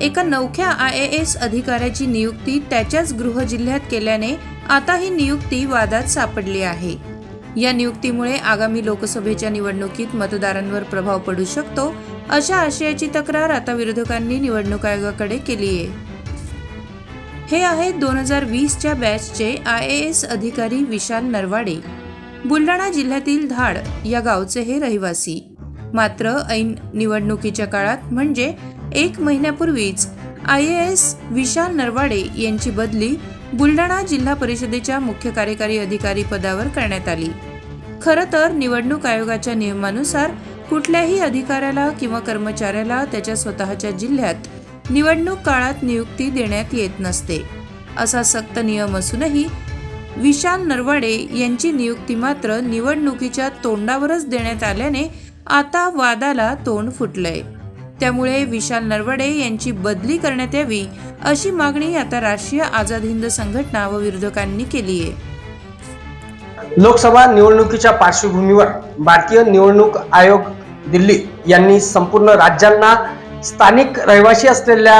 एका नवख्या I A S अधिकाऱ्याची नियुक्ती त्याच्याच गृह जिल्ह्यात केल्याने आता ही नियुक्ती वादात सापडली आहे. या नियुक्तीमुळे आगामी लोकसभेच्या निवडणुकीत मतदारांवर प्रभाव पडू शकतो अशा आशयाची तक्रार आता विरोधकांनी निवडणूक आयोगाकडे केली आहे. हे आहेत दोन हजार वीसच्या बॅचचे आय ए एस अधिकारी विशाल नरवाडे. बुलढाणा जिल्ह्यातील धाड या गावचे हे रहिवासी. मात्र ऐन निवडणुकीच्या काळात म्हणजे एक महिन्यापूर्वीच I A S Vishal Narwade यांची बदली बुलढाणा जिल्हा परिषदेच्या मुख्य कार्यकारी अधिकारी पदावर करण्यात आली. खरं तर निवडणूक आयोगाच्या नियमानुसार कुठल्याही अधिकाऱ्याला किंवा कर्मचाऱ्याला त्याच्या स्वतःच्या जिल्ह्यात निवडणूक काळात नियुक्ती देण्यात येत नसते. असा सक्त नियम असूनही विशाल नरवाडे यांची नियुक्ती मात्र निवडणुकीच्या तोंडावरच देण्यात आल्याने आता वादाला तोंड फुटलंय. त्यामुळे विशाल नरवडे यांची बदली करण्यात यावी अशी मागणी आता राष्ट्रीय आझाद हिंद संघटना व विरोधकांनी केली आहे लोकसभा निवडणुकीच्या पार्श्वभूमीवर भारतीय निवडणूक आयोग दिल्ली यांनी संपूर्ण राज्यांना स्थानिक रहिवासी असलेल्या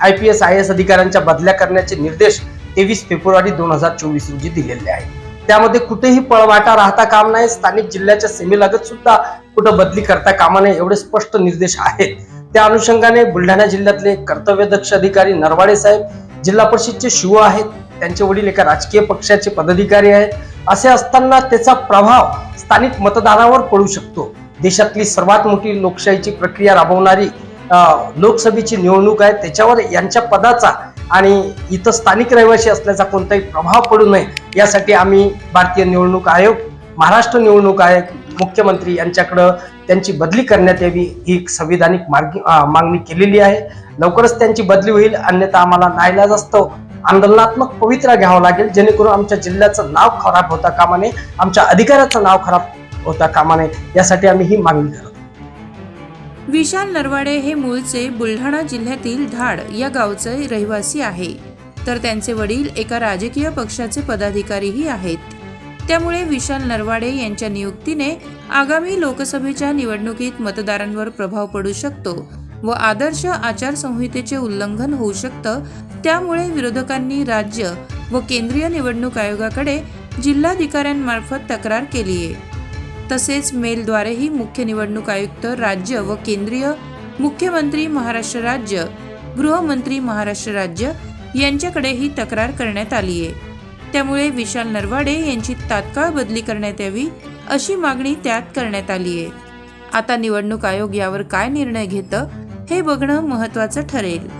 I P S I S अधिकाऱ्यांच्या बदल्या करण्याचे निर्देश तेवीस फेब्रुवारी दोन हजार चोवीस रोजी दिलेले आहेत. त्यामध्ये कुठेही पळवाटा राहता काम नाही. स्थानिक जिल्ह्याच्या सीमेलगत सुद्धा कुठं बदली करता कामा नये एवढे स्पष्ट निर्देश आहेत. त्या अनुषंगाने बुलढाणा जिल्ह्यातले कर्तव्यदक्ष अधिकारी नरवाडे साहेब जिल्हा परिषदचे शिव आहेत त्यांचे वडील एका राजकीय पक्षाचे पदाधिकारी आहेत. असे असताना त्याचा प्रभाव स्थानिक मतदारावर पडू शकतो. देशातली सर्वात मोठी लोकशाहीची प्रक्रिया राबवणारी लोकसभेची निवडणूक आहे. त्याच्यावर यांच्या पदाचा आणि इथं स्थानिक रहिवासी असल्याचा कोणताही प्रभाव पडू नये यासाठी आम्ही भारतीय निवडणूक आयोग महाराष्ट्र निवडणूक आयोग मुख्यमंत्री यांच्याकडं त्यांची बदली करण्यात यावी ही एक संविधानिक मार्गी मागणी केलेली आहे. लवकरच त्यांची बदली होईल अन्यथा आम्हाला नाईलाज असतो. आंदोलनात्मक पवित्रा घ्यावं लागेल जेणेकरून आमच्या जिल्ह्याचं नाव खराब होता कामा नये आमच्या अधिकाऱ्याचं नाव खराब होता कामा नये यासाठी आम्ही ही मागणी करतो. विशाल नरवाडे हे मूळचे बुलढाणा जिल्ह्यातील धाड या गावचे रहिवासी आहे. तर त्यांचे वडील एका राजकीय पक्षाचे पदाधिकारीही आहेत. त्यामुळे विशाल नरवाडे यांच्या नियुक्तीने आगामी लोकसभेच्या निवडणुकीत मतदारांवर प्रभाव पडू शकतो व आदर्श आचारसंहितेचे उल्लंघन होऊ शकतं. त्यामुळे विरोधकांनी राज्य व केंद्रीय निवडणूक आयोगाकडे जिल्हाधिकाऱ्यांमार्फत तक्रार केली आहे. तसेच मेलद्वारेही मुख्य निवडणूक आयुक्त राज्य व केंद्रीय मुख्यमंत्री महाराष्ट्र राज्य गृहमंत्री महाराष्ट्र राज्य यांच्याकडे ही तक्रार करण्यात आली आहे. त्यामुळे विशाल नरवाडे यांची तात्काळ बदली करण्यात यावी अशी मागणी त्यात करण्यात आली आहे. आता निवडणूक आयोग यावर काय निर्णय घेतं हे बघणं महत्त्वाचं ठरेल.